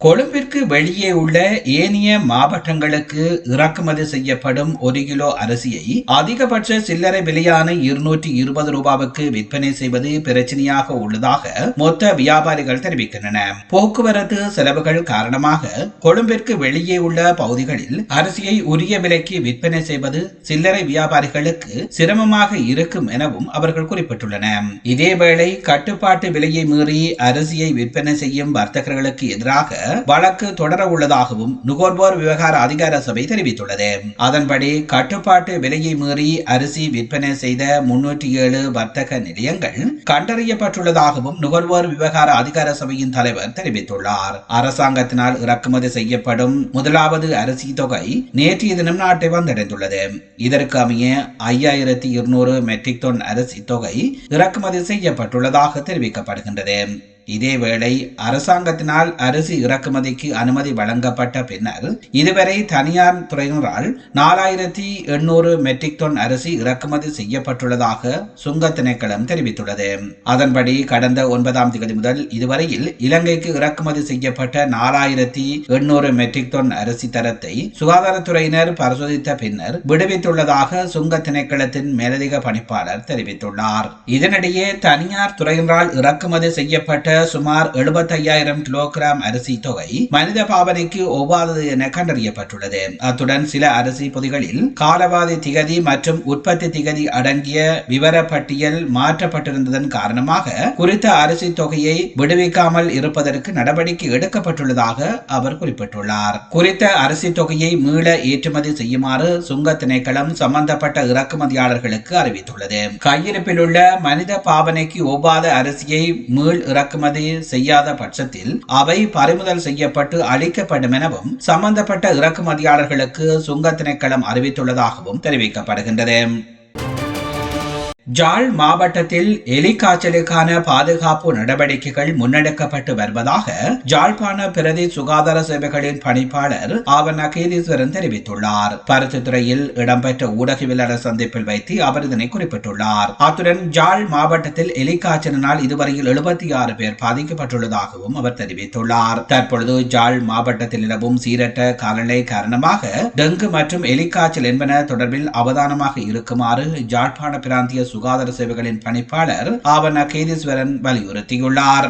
கொழும்பிற்கு வெளியே உள்ள ஏனைய மாவட்டங்களுக்கு இறக்குமதி செய்யப்படும் ஒரு கிலோ அரிசியை அதிகபட்ச சில்லறை விலையான இருநூற்றி இருபது ரூபாவுக்கு விற்பனை செய்வது பிரச்சனையாக உள்ளதாக மொத்த வியாபாரிகள் தெரிவிக்கின்றன. போக்குவரத்து செலவுகள் காரணமாக கொழும்பிற்கு வெளியே உள்ள பகுதிகளில் அரிசியை உரிய விலைக்கு விற்பனை செய்வது சில்லறை வியாபாரிகளுக்கு சிரமமாக இருக்கும் எனவும் அவர்கள் குறிப்பிட்டுள்ளனர். இதேவேளை கட்டுப்பாட்டு விலையை மீறி அரிசியை விற்பனை செய்யும் வர்த்தகர்களுக்கு எதிராக வழக்கு தொடர உள்ளதாகவும் நுகர்வோர் விவகார அதிகார சபை தெரிவித்துள்ளது. அதன்படி கட்டுப்பாட்டு விலையை மீறி அரிசி விற்பனை செய்த முன்னூற்றி ஏழு வர்த்தக நிலையங்கள் கண்டறியப்பட்டுள்ளதாகவும் நுகர்வோர் விவகார அதிகார சபையின் தலைவர் தெரிவித்துள்ளார். அரசாங்கத்தினால் இறக்குமதி செய்யப்படும் முதலாவது அரிசி தொகை நேற்றைய தினம் நாட்டை வந்தடைந்துள்ளது. இதற்கு அமைய ஐயாயிரத்தி இருநூறு மெட்ரிக் டன் அரிசி தொகை இறக்குமதி செய்யப்பட்டுள்ளதாக தெரிவிக்கப்படுகின்றது. இதேவேளை அரசாங்கத்தினால் அரிசி இறக்குமதிக்கு அனுமதி வழங்கப்பட்ட பின்னர் இதுவரை தனியார் துறையினரால் நாலாயிரத்தி எண்ணூறு மெட்ரிக் டன் அரிசி இறக்குமதி செய்யப்பட்டுள்ளதாக சுங்க திணைக்களம் தெரிவித்துள்ளது. அதன்படி கடந்த ஒன்பதாம் தேதி முதல் இதுவரையில் இலங்கைக்கு இறக்குமதி செய்யப்பட்ட நாலாயிரத்தி எண்ணூறு மெட்ரிக் டன் அரிசி தரத்தை சுகாதாரத்துறையினர் பரிசோதித்த பின்னர் விடுவித்துள்ளதாக சுங்க திணைக்களத்தின் மேலதிக பணிப்பாளர் தெரிவித்துள்ளார். இதனிடையே தனியார் துறையினரால் இறக்குமதி செய்யப்பட்ட சுமார் எழுபத்தையாயிரம் கிலோகிராம் அரிசி தொகை மனித பாவனைக்கு ஒவ்வாதது என கண்டறியப்பட்டுள்ளது. அத்துடன் சில அரிசி பொதிகளில் காலவாதி திகதி மற்றும் உற்பத்தி திகதி அடங்கிய விவரப்பட்டியல் மாற்றப்பட்டிருந்ததன் காரணமாக குறித்த அரிசி தொகையை விடுவிக்காமல் இருப்பதற்கு நடவடிக்கை எடுக்கப்பட்டுள்ளதாக அவர் குறிப்பிட்டுள்ளார். குறித்த அரிசி தொகையை மீள ஏற்றுமதி செய்யுமாறு சுங்க திணைக்களம் சம்பந்தப்பட்ட இறக்குமதியாளர்களுக்கு அறிவித்துள்ளது. கையிருப்பில் உள்ள மனித பாவனைக்கு ஒவ்வாத அரிசியை மீள் இறக்குமதி இறக்குமதி செய்யாத பட்சத்தில் அவை பறிமுதல் செய்யப்பட்டு அளிக்கப்படும் எனவும் சம்பந்தப்பட்ட இறக்குமதியாளர்களுக்கு சுங்க திணைக்களம் அறிவித்துள்ளதாகவும் தெரிவிக்கப்படுகின்றது. ஜாழ் மாவட்டத்தில் எலிக்காய்ச்சலுக்கான பாதுகாப்பு நடவடிக்கைகள் முன்னெடுக்கப்பட்டு வருவதாக ஜாழ்ப்பாண பிரதி சுகாதார சேவைகளின் பணிப்பாளர் ஆவண கீதீஸ்வரன் தெரிவித்துள்ளார். பருத்தித்துறையில் இடம்பெற்ற ஊடகவியலாளர் சந்திப்பில் வைத்து அவர் இதனை குறிப்பிட்டுள்ளார். அத்துடன் ஜாழ் மாவட்டத்தில் எலிக்காய்ச்சலினால் இதுவரையில் எழுபத்தி ஆறு பேர் பாதிக்கப்பட்டுள்ளதாகவும் அவர் தெரிவித்துள்ளார். தற்பொழுது ஜாழ் மாவட்டத்தில் நிலவும் சீரற்ற காலநிலை காரணமாக டெங்கு மற்றும் எலிக்காய்ச்சல் என்பன தொடர்பில் அவதானமாக இருக்குமாறு ஜாழ்ப்பாண பிராந்திய சுகாதார சேவைகளின் பணிப்பாளர் ஆவண கேதீஸ்வரன் வலியுறுத்தியுள்ளார்.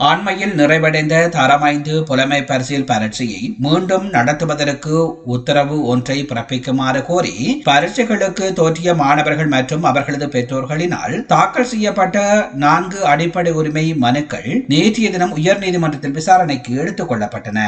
ஆண்மையில் நிறைவடைந்த தரமைந்து புலமை பரிசில் பரீட்சையை மீண்டும் நடத்துவதற்கு உத்தரவு ஒன்றை பிறப்பிக்குமாறு கோரி பரீட்சைகளுக்கு தோற்றிய மாணவர்கள் மற்றும் அவர்களது பெற்றோர்களினால் தாக்கல் செய்யப்பட்ட நான்கு அடிப்படை உரிமை மனுக்கள் நேற்றைய தினம் உயர்நீதிமன்றத்தில் விசாரணைக்கு எடுத்துக் கொள்ளப்பட்டன.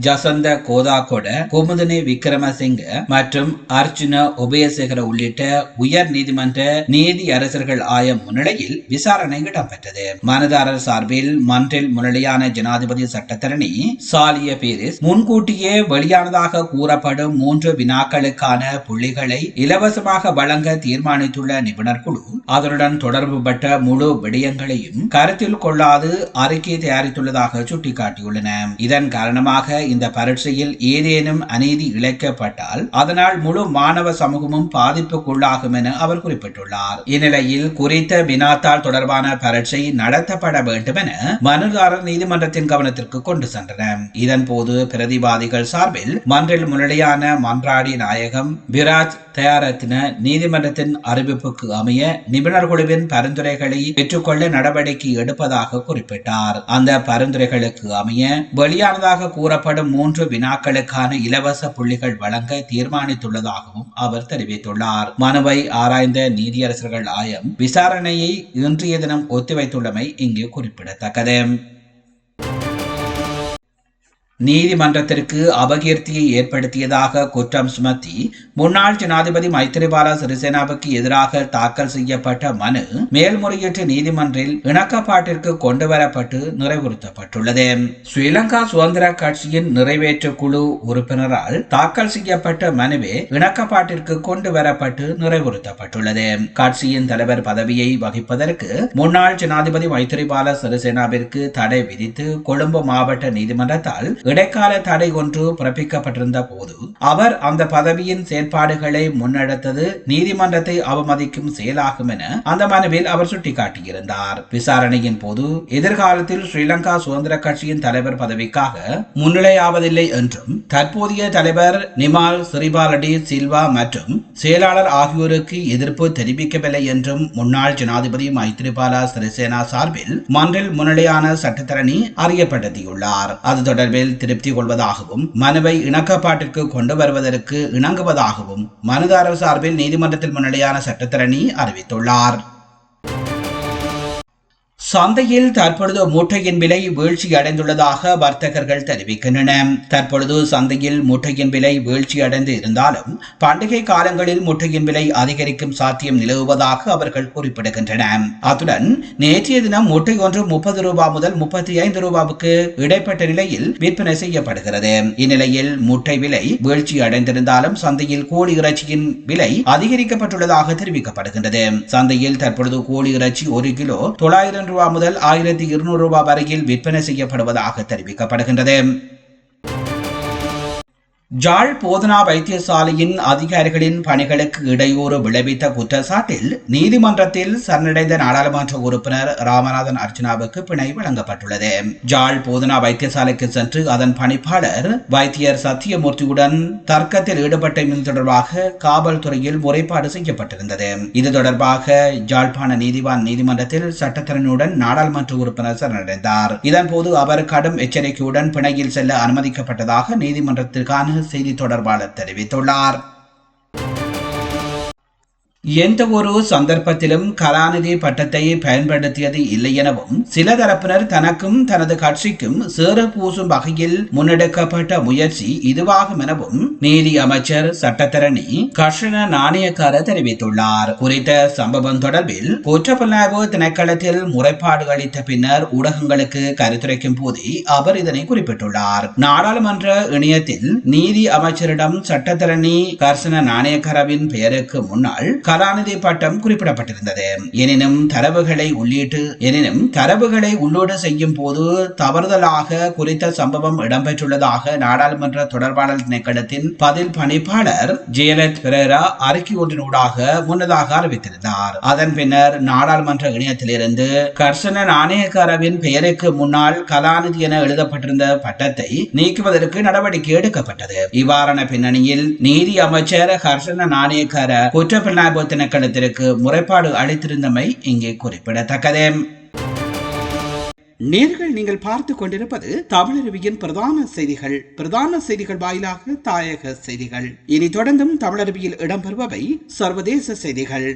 ஜசந்த கோதாகோட குமுதனி விக்ரமசிங்க மற்றும் அர்ஜுன உபயசேகர உள்ளிட்ட உயர் நீதிமன்ற நீதி அரசர்கள் ஆயம் முன்னிலையில் விசாரணை இடம்பெற்றது. மனதாரர் சார்பில் மன்ற ஒன்றில் முன்னிலையான ஜனாதிபதி சட்டத்தரணி சாலிய பேரிஸ் முன்கூட்டியே வெளியானதாக கூறப்படும் மூன்று வினாக்களுக்கான புள்ளிகளை இலவசமாக வழங்க தீர்மானித்துள்ள நிபுணர் குழு அதனுடன் தொடர்புபட்ட முழு விடயங்களையும் கருத்தில் கொள்ளாது அறிக்கை தயாரித்துள்ளதாக சுட்டிக்காட்டியுள்ளன. இதன் காரணமாக இந்த பரீட்சையில் ஏதேனும் அநீதி இழைக்கப்பட்டால் அதனால் முழு மாணவ சமூகமும் பாதிப்புக்குள்ளாகும் என அவர் குறிப்பிட்டுள்ளார். இந்நிலையில் குறித்த வினாத்தாள் தொடர்பான பரீட்சை நடத்தப்பட வேண்டும் என மனுதாரர் நீதிமன்றத்தின் கவனத்திற்கு கொண்டு சென்றனர் இதன் போது பிரதிவாதிகள் சார்பில் மன்றில் முன்னிலையான மன்றாடி நாயகம் விராஜ் தயாரத்தின நீதிமன்றத்தின் அறிவிப்புக்கு அமைய நிபுணர் குழுவின் பரிந்துரைகளை பெற்றுக்கொள்ள நடவடிக்கை எடுப்பதாக குறிப்பிட்டார். அந்த பரிந்துரைகளுக்கு அமைய வெளியானதாக கூறப்படும் மூன்று வினாக்களுக்கான இலவச புள்ளிகள் வழங்க தீர்மானித்துள்ளதாகவும் அவர் தெரிவித்துள்ளார். மனுவை ஆராய்ந்த நீதியரசர்கள் ஆயம் விசாரணையை இன்றைய தினம் ஒத்திவைத்துள்ளமை இங்கு குறிப்பிடத்தக்கது. நீதிமன்றத்திற்கு அபகீர்த்தியை ஏற்படுத்தியதாக குற்றம் சுமத்தி முன்னாள் ஜனாதிபதி மைத்திரிபால சிறிசேனாவுக்கு எதிராக தாக்கல் செய்யப்பட்ட மனு மேல்முறையீட்டு நீதிமன்றில் இணக்கப்பாட்டிற்கு கொண்டுவரப்பட்டு நிறைவுறுத்தப்பட்டுள்ளது. ஸ்ரீலங்கா சுதந்திர கட்சியின் நிறைவேற்று குழு உறுப்பினரால் தாக்கல் செய்யப்பட்ட மனுவே இணக்கப்பாட்டிற்கு கொண்டு வரப்பட்டு நிறைவுறுத்தப்பட்டுள்ளது. கட்சியின் தலைவர் பதவியை வகிப்பதற்கு முன்னாள் ஜனாதிபதி மைத்திரிபால சிறிசேனாவிற்கு தடை விதித்து கொழும்பு மாவட்ட நீதிமன்றத்தால் இடைக்கால தடை ஒன்று பிறப்பிக்கப்பட்டிருந்த போது அவர் அந்த பதவியின் செயற்பாடுகளை முன்னெடுத்தது நீதிமன்றத்தை அவமதிக்கும் செயலாகும் என அந்த மனுவில் அவர் சுட்டிக்காட்டியிருந்தார். விசாரணையின் போது எதிர்காலத்தில் ஸ்ரீலங்கா சுதந்திர கட்சியின் தலைவர் பதவிக்காக முன்னிலையாவதில்லை என்றும் தற்போதைய தலைவர் நிமால் சிறிபாலடி சில்வா மற்றும் செயலாளர் ஆகியோருக்கு எதிர்ப்பு தெரிவிக்கவில்லை என்றும் முன்னாள் ஜனாதிபதி மைத்ரிபால சிறிசேனா சார்பில் மன்றில் முன்னிலையான சட்டத்தரணி அறியப்படுத்தியுள்ளார் அது தொடர்பில் திருப்தி கொள்வதாகவும் மனுவை இணக்கப்பாட்டிற்கு கொண்டு வருவதற்கு இணங்குவதாகவும் மனுதாரர் சார்பில் நீதிமன்றத்தில் முன்னிலையான சட்டத்தரணி அறிவித்துள்ளார். சந்தையில் தற்பொழுது மூட்டையின் விலை வீழ்ச்சி அடைந்துள்ளதாக வர்த்தகர்கள் தெரிவிக்கின்றன. தற்பொழுது சந்தையில் மூட்டையின் விலை வீழ்ச்சி அடைந்து இருந்தாலும் பண்டிகை காலங்களில் மூட்டையின் விலை அதிகரிக்கும் சாத்தியம் நிலவுவதாக அவர்கள் குறிப்பிடுகின்றனர். அத்துடன் நேற்றைய தினம் மூட்டை ஒன்று முப்பது ரூபாய் முதல் முப்பத்தி ஐந்து ரூபாவுக்கு இடைப்பட்ட நிலையில் விற்பனை செய்யப்படுகிறது. இந்நிலையில் மூட்டை விலை வீழ்ச்சி அடைந்திருந்தாலும் சந்தையில் கோழி இறைச்சியின் விலை அதிகரிக்கப்பட்டுள்ளதாக தெரிவிக்கப்படுகின்றது. சந்தையில் தற்பொழுது கோழி இறைச்சி ஒரு கிலோ தொள்ளாயிரம் ரூபாய் முதல் ஆயிரத்தி இருநூறு ரூபாய் வரையில் விற்பனை செய்யப்படுவதாக தெரிவிக்கப்படுகின்றது. ஜாழ் போதனா வைத்தியசாலையின் அதிகாரிகளின் பணிகளுக்கு இடையூறு விளைவித்த குற்றச்சாட்டில் நீதிமன்றத்தில் சரணடைந்த நாடாளுமன்ற உறுப்பினர் ராமநாதன் அர்ச்சனாவுக்கு பிணை வழங்கப்பட்டுள்ளது. ஜாழ் போதனா வைத்தியசாலைக்கு சென்று அதன் பணிப்பாளர் வைத்தியர் சத்தியமூர்த்தியுடன் தர்க்கத்தில் ஈடுபட்டமை தொடர்பாக காவல்துறையில் முறைப்பாடு செய்யப்பட்டிருந்தது. இது தொடர்பாக ஜாழ்ப்பாண நீதிவான் நீதிமன்றத்தில் சட்டத்திறனுடன் நாடாளுமன்ற உறுப்பினர் சரணடைந்தார். இதன்போது அவர் கடும் எச்சரிக்கையுடன் பிணையில் செல்ல அனுமதிக்கப்பட்டதாக நீதிமன்றத்திற்கான செய்தி தொடர்பாளர் தெரிவித்துள்ளார். எந்த ஒரு சந்தர்ப்பத்திலும் கலாநிதி பட்டத்தை பயன்படுத்தியது இல்லை எனவும் சில தரப்பினர் தனக்கும் தனது கட்சிக்கும் சேறு பூசும் வகையில் முன்னெடுக்கப்பட்ட முயற்சி இதுவாகும் எனவும் நீதி அமைச்சர் சட்டத்தரணி கர்ஷண நாணயக்கார தெரிவித்துள்ளார். குறித்த சம்பவம் தொடர்பில் குற்றப்புலனாய்வு திணைக்களத்தில் முறைப்பாடு அளித்த பின்னர் ஊடகங்களுக்கு கருத்துரைக்கும் போதே அவர் இதனை குறிப்பிட்டுள்ளார். நாடாளுமன்ற இணையத்தில் நீதி அமைச்சரிடம் சட்டத்தரணி கர்ஷன நாணயக்காரவின் பெயருக்கு முன்னால் கலாநிதி பட்டம் குறிப்பிடப்பட்டிருந்தது. எனினும் தரவுகளை உள்ளீட்டு எனினும் தரவுகளை உள்ளீடு செய்யும் போது தவறுதலாக குறித்த சம்பவம் இடம்பெற்றுள்ளதாக நாடாளுமன்ற தொடர்பாளர் திணைக்களத்தின் பதில் பணிப்பாளர் ஜெயலத் பெரேரா அறிக்கை ஒன்றினூடாக முன்னதாக அறிவித்திருந்தார். அதன் பின்னர் நாடாளுமன்ற இணையத்திலிருந்து கர்சன நாணயக்காரவின் பெயருக்கு முன்னால் கலாநிதி என எழுதப்பட்டிருந்த பட்டத்தை நீக்குவதற்கு நடவடிக்கை எடுக்கப்பட்டது. இவ்வாறான பின்னணியில் நீதி அமைச்சர் ஹர்ஷன நாணயக்கார குற்றப்புலனாய்வு திணைக்களத்திற்கு முறைப்பாடு அளித்திருந்தமை இங்கே குறிப்பிடத்தக்கது. நேர்கள் நீங்கள் பார்த்து கொண்டிருப்பது தமிழருவியின் பிரதான செய்திகள். பிரதான செய்திகள் வாயிலாக தாயக செய்திகள். இனி தொடர்ந்தும் தமிழருவியில் இடம்பெறுபவை சர்வதேச செய்திகள்.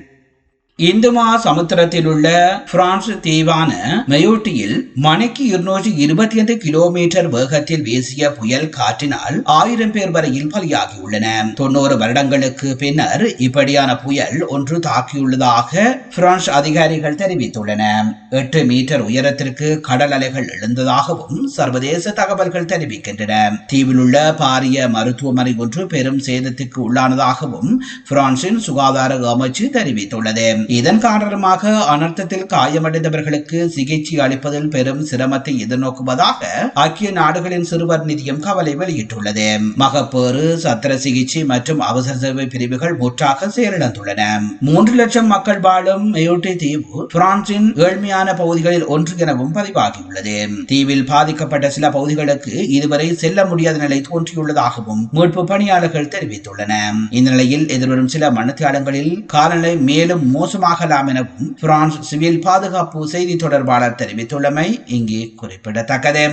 இந்துமா சமுத்திரத்தில் உள்ள பிரான்ஸ் தீவான மெயோட்டியில் மணிக்கு இருநூற்றி இருபத்தி ஐந்து கிலோமீட்டர் வேகத்தில் வீசிய புயல் காற்றினால் ஆயிரம் பேர் வரையில் பலியாகியுள்ளன. தொண்ணூறு வருடங்களுக்கு பின்னர் இப்படியான புயல் ஒன்று தாக்கியுள்ளதாக பிரான்ஸ் அதிகாரிகள் தெரிவித்துள்ளன. எட்டு மீட்டர் உயரத்திற்கு கடல் அலைகள் எழுந்ததாகவும் சர்வதேச தகவல்கள் தெரிவிக்கின்றன. தீவில் உள்ள பாரிய மருத்துவமனை ஒன்று பெரும் சேதத்துக்கு உள்ளானதாகவும் பிரான்சின் சுகாதார அமைச்சு தெரிவித்துள்ளது. இதன் காரணமாக அனர்த்தத்தில் காயமடைந்தவர்களுக்கு சிகிச்சை அளிப்பதில் பெரும் சிரமத்தை எதிர்நோக்குவதாக ஐக்கிய நாடுகளின் சிறுவர் நிதியம் கவலை வெளியிட்டுள்ளது. மகப்பேறு சத்திர சிகிச்சை மற்றும் அவசர சேவை பிரிவுகள் முற்றாக செயலிழந்துள்ளன. மூன்று லட்சம் மக்கள் வாழும் மெயோட்டி தீவு பிரான்சின் ஏழ்மையான பகுதிகளில் ஒன்று எனவும் பதிவாகியுள்ளது. தீவில் பாதிக்கப்பட்ட சில பகுதிகளுக்கு இதுவரை செல்ல முடியாத நிலை தோன்றியுள்ளதாகவும் மீட்பு பணியாளர்கள் தெரிவித்துள்ளனர். இந்த நிலையில் எதிர்வரும் சில மனத்தியாளங்களில் காலநிலை மேலும் மோசம் மோசமாகலாம் எனவும் பிரான்ஸ் சிவில் பாதுகாப்பு செய்தி தொடர்பாளர் தெரிவித்துள்ளமை இங்கே குறிப்பிடத்தக்கது.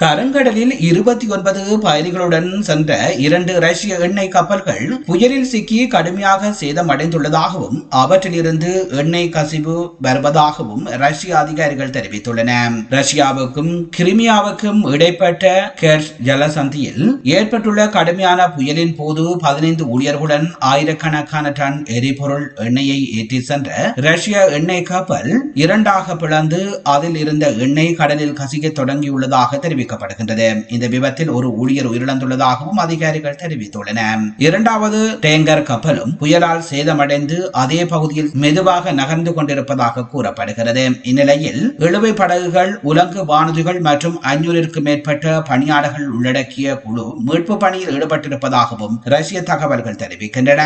கருங்கடலில் இருபத்தி ஒன்பது பயணிகளுடன் சென்ற இரண்டு ரஷ்ய எண்ணெய் கப்பல்கள் புயலில் சிக்கி கடுமையாக சேதமடைந்துள்ளதாகவும் அவற்றிலிருந்து எண்ணெய் கசிவு வருவதாகவும் ரஷ்ய அதிகாரிகள் தெரிவித்துள்ளன. ரஷ்யாவுக்கும் கிரிமியாவுக்கும் இடைப்பட்ட கெர்ஸ் ஜலசந்தியில் ஏற்பட்டுள்ள கடுமையான புயலின் போது பதினைந்து ஊழியர்களுடன் ஆயிரக்கணக்கான டன் எரிபொருள் எண்ணெயை ஏற்றி சென்ற ரஷ்ய எண்ணெய் கப்பல் இரண்டாக பிளந்து அதில் இருந்த எண்ணெய் கடலில் கசிக்க தொடங்கியுள்ளதாக தெரிவிக்கப்படுகின்றது இந்த விபத்தில் ஒரு ஊழியர் உயிரிழந்துள்ளதாகவும் அதிகாரிகள் தெரிவித்துள்ளனர். இரண்டாவது டேங்கர் கப்பலும் புயலால் சேதமடைந்து அதே பகுதியில் மெதுவாக நகர்ந்து கொண்டிருப்பதாக கூறப்படுகிறது. இந்நிலையில் இழுவை படகுகள் உலங்கு வானதிகள் மற்றும் ஐநூறிற்கு மேற்பட்ட பணியாளர்கள் உள்ளடக்கிய குழு மீட்பு பணியில் ஈடுபட்டிருப்பதாகவும் ரஷ்ய தகவல்கள் தெரிவிக்கின்றன.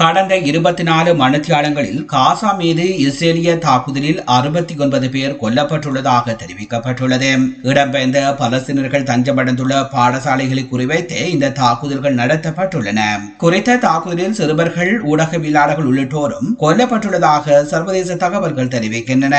கடந்த இருபத்தி நாலு மணித்தியாலங்களில் காசா மீது இஸ்ரேலிய தாக்குதலில் அறுபத்தி ஒன்பது பேர் கொல்லப்பட்டுள்ளதாக தெரிவிக்கப்பட்டுள்ளது. இடம்பெயர்ந்த பலஸ்தீனர்கள் தஞ்சமடைந்துள்ள பாடசாலைகளை குறிவைத்து இந்த தாக்குதல்கள் நடத்தப்பட்டுள்ளன. குறித்த தாக்குதலில் சிறுவர்கள் ஊடகவியலாளர்கள் உள்ளிட்டோரும் கொல்லப்பட்டுள்ளதாக சர்வதேச தகவல்கள் தெரிவிக்கின்றன.